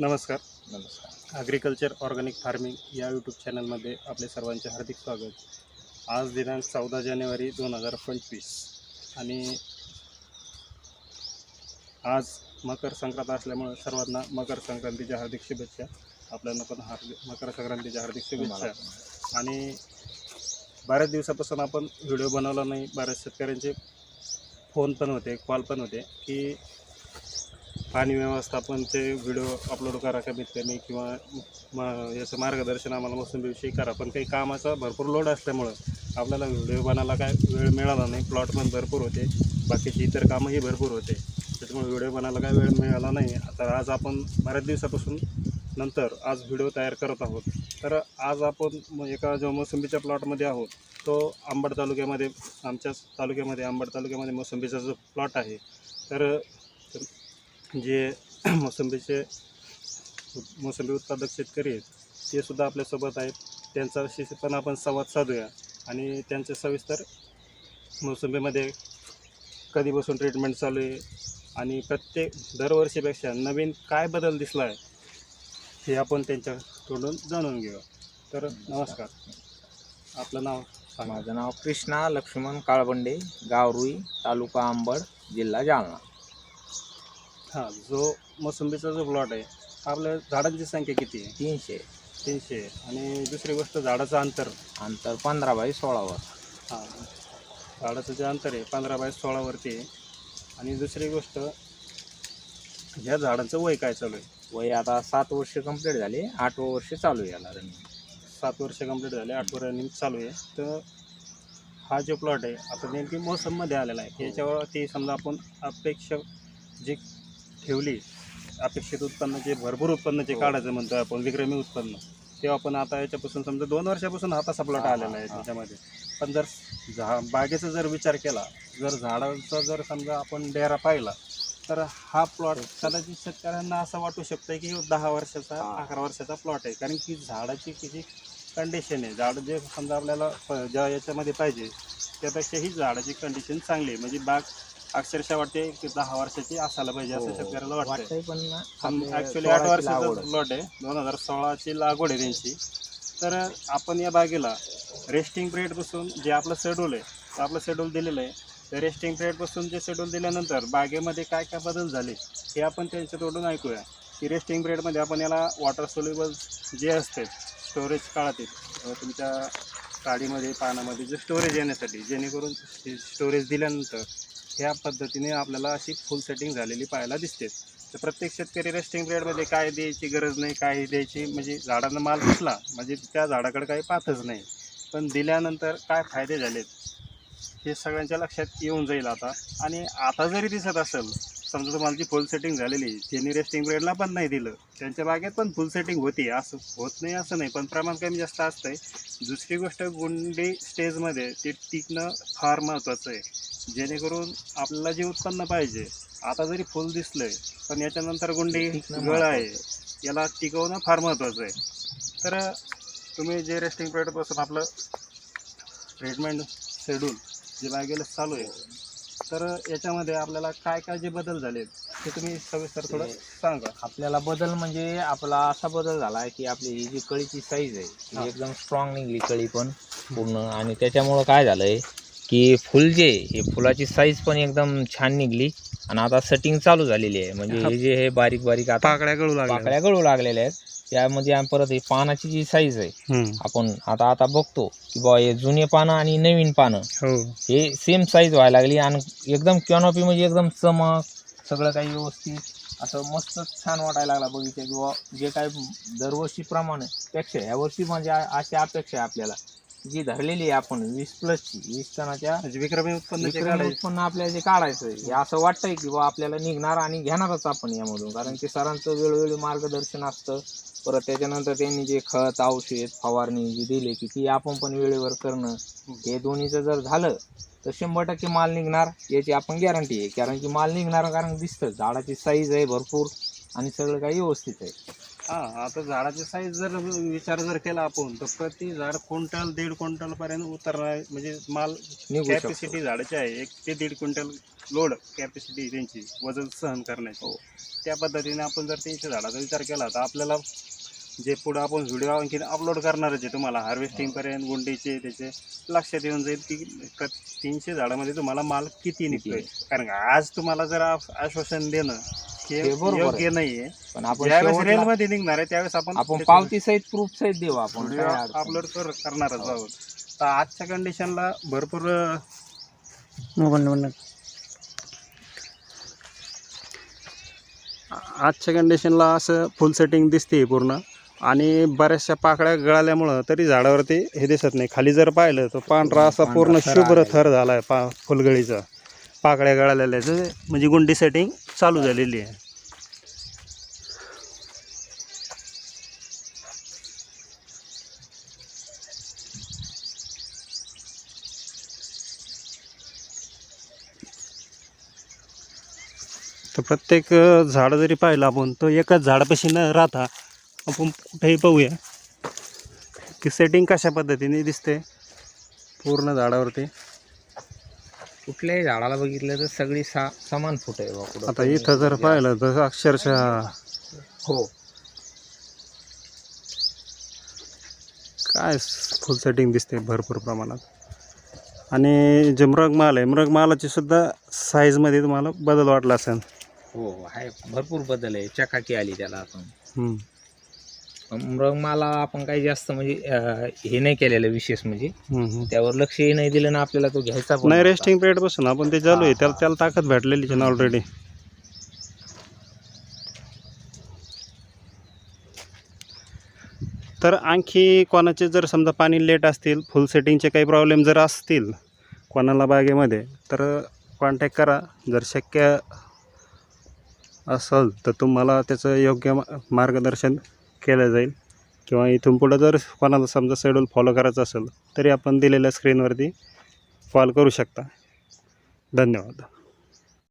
नमस्कार. नमस्कार. Agriculture organic farming या यूट्यूब चॅनलमध्ये आपले सर्वांचे हार्दिक स्वागत. आज दिनांक चौदा जानेवारी दोन हजार पंचवीस. आणि आज मकर संक्रांत असल्यामुळे सर्वांना मकर संक्रांतीच्या हार्दिक शुभेच्छा. आपल्याला पण हार्दिक मकर संक्रांतीच्या हार्दिक शुभेच्छा. आणि बऱ्याच दिवसापासून आपण व्हिडिओ बनवला नाही. बऱ्याच शेतकऱ्यांचे फोन पण होते कॉल पण होते की पाणी व्यवस्थापनचे व्हिडिओ अपलोड करा कमीत कमी किंवा म याचं मार्गदर्शन आम्हाला मोसंबीविषयी करा. पण काही कामाचा भरपूर लोड असल्यामुळं आपल्याला व्हिडिओ बनायला काय वेळ मिळाला नाही. प्लॉट पण भरपूर होते. बाकीची इतर कामंही भरपूर होते. त्याच्यामुळे व्हिडिओ बनायला काय वेळ मिळाला नाही. तर आज आपण बऱ्याच दिवसापासून नंतर आज व्हिडिओ तयार करत आहोत. तर आज आपण एका जो मोसंबीच्या प्लॉटमध्ये आहोत तो आंबड तालुक्यामध्ये आमच्याच तालुक्यामध्ये आंबड तालुक्यामध्ये मोसंबीचा जो प्लॉट आहे तर जे मोसंबीचे मोसंबी उत्पादक शेतकरी आहेत ते सुद्धा आपल्यासोबत आहेत. त्यांच्याशी पण आपण संवाद साधूया. आणि त्यांचे सविस्तर मोसंबीमध्ये कधीपासून ट्रीटमेंट चालू आहे आणि प्रत्येक दरवर्षीपेक्षा नवीन काय बदल दिसला आहे हे आपण त्यांच्या तोंडून जाणून घेऊया. तर नमस्कार. आपलं नाव माझं नाव कृष्णा लक्ष्मण काळबंडे गावरुई तालुका आंबड जिल्हा जालना. हां जो मोसंबीचा जो प्लॉट आहे आपल्या झाडांची संख्या किती आहे? तीनशे. तीनशे आणि दुसरी गोष्ट झाडाचं अंतर? अंतर पंधरा बाय सोळावर हां. झाडाचं जे अंतर आहे पंधरा बाय सोळावरती आहे. आणि दुसरी गोष्ट ह्या झाडांचं वय काय चालू आहे? वय आता सात वर्ष कंप्लीट झाले आठवं वर्ष चालू आहे याला रनिंग सात वर्ष कंप्लीट झाले आठवं रनिंग चालू आहे. तर हा जो प्लॉट आहे आता नेमकी मोसममध्ये आलेला आहे. याच्यावर ते समजा आपण अपेक्षा जे ठेवली अपेक्षित उत्पन्न जे भरपूर उत्पन्न जे हो. काढायचं म्हणतो आपण विक्रमी उत्पन्न तेव्हा आपण आता याच्यापासून समजा दोन वर्षापासून हा तसा प्लॉट हा, हा, आलेला आहे हा. त्याच्यामध्ये पण जर झा बागेचा जर विचार केला जर झाडाचा जर समजा आपण डेरा पाहिला तर हा प्लॉट कदाचित शेतकऱ्यांना असं वाटू शकतं की दहा वर्षाचा हा. अकरा वर्षाचा प्लॉट आहे कारण की झाडाची किती कंडिशन आहे झाड जे समजा आपल्याला ज्या याच्यामध्ये पाहिजे त्यापेक्षा ही झाडाची कंडिशन चांगली आहे म्हणजे बाग अक्षरशः वाटते की दहा वर्षाची असायला पाहिजे असं हो. शेतकऱ्याला वाटतंय. वाटतंय पण ना, आपल्या ॲक्च्युली आठ सोळाची लागवड. वर्षाचा प्लॉट आहे. दोन हजार सोळाची लागवड आहे त्यांची. तर आपण या बागेला रेस्टिंग पिरियडपासून जे आपलं शेड्यूल आहे तर आपलं शेड्यूल दिलेलं आहे. त्या रेस्टिंग पिरियडपासून जे शेड्यूल दिल्यानंतर बागेमध्ये काय काय बदल झाले हे आपण त्यांच्या तोडून ऐकूया. की रेस्टिंग पिरियडमध्ये आपण याला वॉटर सोल्युबल जे असते स्टोरेज काळात येत. तुमच्या काडीमध्ये पानामध्ये जे स्टोरेज येण्यासाठी जेणेकरून स्टोरेज दिल्यानंतर ह्या पद्धतीने आपल्याला अशी फुल सेटिंग झालेली पाहायला दिसते. तर प्रत्येक शेतकरी रेस्टिंग पिरियडमध्ये काय द्यायची गरज नाही काही द्यायची. म्हणजे झाडांना माल दिसला म्हणजे त्या झाडाकडे काही पाहतच नाही. पण दिल्यानंतर काय फायदे झालेत? हे सगळ्यांच्या लक्षात येऊन जाईल आता. आणि आता जरी दिसत असेल समजा तुम्हाला जी फुल सेटिंग झालेली त्यांनी रेस्टिंग पिरियडला पण नाही दिलं. त्यांच्या बागेत पण फुल सेटिंग होती. असं होत नाही असं नाही. पण प्रमाण कमी जास्त असतंय. दुसरी गोष्ट गुंडी स्टेजमध्ये ते टिकणं फार महत्त्वाचं आहे. जेणेकरून आपल्याला जे उत्पन्न पाहिजे आता जरी फुल दिसलंय पण याच्यानंतर गुंडी गळ आहे. याला टिकवणं फार महत्त्वाचं आहे. तर तुम्ही जे रेस्टिंग पिरियडपासून आपलं ट्रीटमेंट शेड्यूल जे बागेला चालू आहे तर याच्यामध्ये आपल्याला काय काय जे बदल झालेत ते तुम्ही सविस्तर थोडं सांगा. आपल्याला बदल म्हणजे आपला असा बदल झाला आहे की आपली ही जी कळीची साईज आहे हा. ती एकदम स्ट्रॉंग निघली कळी पण पूर्ण. आणि त्याच्यामुळं काय झालंय की फुल जे हे फुलाची साईज पण एकदम छान निघली. आणि आता सेटिंग चालू झालेली आहे. म्हणजे हे. जे हे बारीक बारीक आता पाकळ्या गळू पाकळ्या गळू लागलेल्या आहेत. त्यामध्ये परत ही पानाची जी साईज आहे आपण आता आता बघतो की बा हे जुने पानं आणि नवीन पानं हो. हे सेम साईज व्हायला लागली आणि एकदम कॅनॉपी म्हणजे एकदम चमक सगळं काही व्यवस्थित असं मस्त छान वाटायला लागला बगीचा. किंवा जे काय दरवर्षीप्रमाणे पेक्षा ह्या वर्षी म्हणजे आ- अशी अपेक्षा आहे आपल्याला. जी धरलेली आहे आपण वीस प्लसची वीस टनाच्या म्हणजे विक्रमी उत्पन्न जे विक्रमी काढायचं. उत्पन्न आपल्याला जे काढायचं आहे, हे असं वाटतंय की बा आपल्याला निघणार आणि घेणारच आपण यामधून. कारण की सरांचं वेळोवेळी मार्गदर्शन असतं. परत त्याच्यानंतर त्यांनी जे खत औषध फवारणी जी दिली की ती आपण पण वेळेवर करणं. हे दोन्हीचं जर झालं तर शंभर टक्के माल निघणार याची आपण गॅरंटी आहे. कारण की माल निघणार कारण दिसतं. झाडाची साईज आहे भरपूर आणि सगळं काही व्यवस्थित आहे. हा आता झाडाची साईज जर विचार जर केला आपण तर प्रति झाड क्विंटल दीड क्विंटल पर्यंत उतरणार म्हणजे माल निघू शकतो. कॅपॅसिटी झाडाची आहे. एक ते दीड क्विंटल लोड कॅपॅसिटी त्यांची वजन सहन करण्याची. हो. त्या पद्धतीने आपण जर तीनशे झाडाचा विचार केला तर आपल्याला जे पुढे आपण व्हिडिओ आणखी अपलोड करणारच आहे तुम्हाला. हार्वेस्टिंगपर्यंत गुंडीचे त्याचे लक्षात येऊन जाईल की क- तीनशे झाडामध्ये तुम्हाला माल किती निघतोय. कारण का आज तुम्हाला जर आश- आश्वासन देणं हे हे योग्य नाहीये. पण आपण ज्यावेळेस शेवटला- रेलमध्ये निघणार आहे त्यावेळेस आपण आपण पावती सहित प्रूफ सहित देऊ आपण व्हिडिओ काय अडचण अपलोड कर करणारच आहोत. तर आजच्या कंडिशनला भरपूर अं, आजच्या कंडिशनला असं फुल सेटिंग दिसते पूर्ण. आणि बऱ्याचशा पाकळ्या गळाल्यामुळं तरी झाडावरती हे दिसत नाही. खाली जर पाहिलं तर पांढरा असा पूर्ण शुभ्र. थर झाला आहे पा फुलगळीचा. पाकळ्या गळालेल्या आहेत. म्हणजे गुंडी सेटिंग चालू झालेली आहे तर प्रत्येक झाड जरी पाहिलं आपण तर एकाच झाडापाशी न राहता आपण कुठेही पाहूया की सेटिंग कशा पद्धतीने दिसते पूर्ण झाडावरती कुठल्याही झाडाला बघितलं तर सगळी सा समान फुट आहे बा कुठं आता इथं जर कुठं पाहिलं तर अक्षरशः. हो. काय फुल सेटिंग दिसते भरपूर प्रमाणात. आणि जे मृगमाल आहे मृगमालाची सुद्धा साईजमध्ये तुम्हाला बदल वाटला असेल. हो आहे. भरपूर बदल आहे. चकाकी आली त्याला आपण. हम्म. मृगमाला आपण काही जास्त म्हणजे हे नाही केलेलं विशेष म्हणजे. त्यावर लक्षही नाही दिलं ना आपल्याला तो घ्यायचा पण नाही. रेस्टिंग पिरियडपासून आपण ते चालू आहे त्याला. त्याला ताकद भेटलेलीच आहे ना ऑलरेडी तर आणखी कोणाचे जर समजा पाणी लेट असतील फुल सेटिंगचे काही प्रॉब्लेम जर असतील कोणाला बागेमध्ये तर कॉन्टॅक्ट करा जर शक्य असेल तर तुम्हाला त्याचं योग्य मार्गदर्शन केला जाईल. किंवा इथून पुढं जर कोणाला समजा शेड्यूल फॉलो करायचा असेल तरी आपण दिलेल्या स्क्रीनवरती कॉल करू शकता. धन्यवाद.